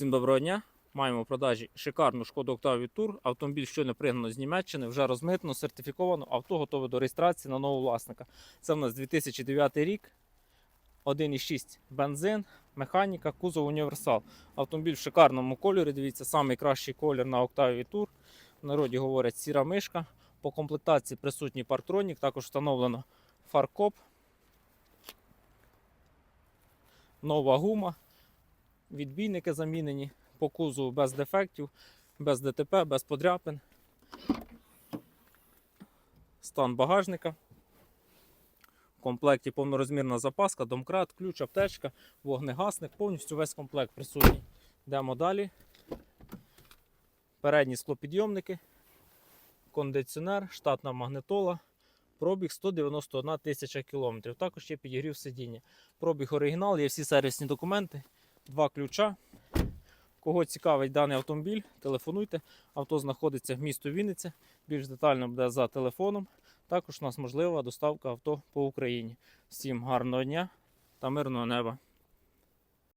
Всім доброго дня. Маємо в продажі шикарну шкоду Octavia Tour. Автомобіль щойно пригнано з Німеччини, вже розмитно, сертифіковано. Авто готове до реєстрації на нового власника. Це в нас 2009 рік. 1,6 бензин, механіка, кузов універсал. Автомобіль в шикарному кольорі. Дивіться, найкращий колір на Octavia Tour. В народі говорять сіра мишка. По комплектації присутній парктронік, також встановлено фаркоп. Нова гума. Відбійники замінені по кузову без дефектів, без ДТП, без подряпин. Стан багажника. В комплекті повнорозмірна запаска, домкрат, ключ, аптечка, вогнегасник, повністю весь комплект присутній. Йдемо далі. Передні склопідйомники, кондиціонер, штатна магнитола. Пробіг 191 тисяча кілометрів. Також є підігрів сидіння. Пробіг оригінал, є всі сервісні документи, два ключа. Кого цікавить даний автомобіль, телефонуйте. Авто знаходиться в місті Вінниця. Більш детально буде за телефоном. Також у нас можлива доставка авто по Україні. Всім гарного дня та мирного неба!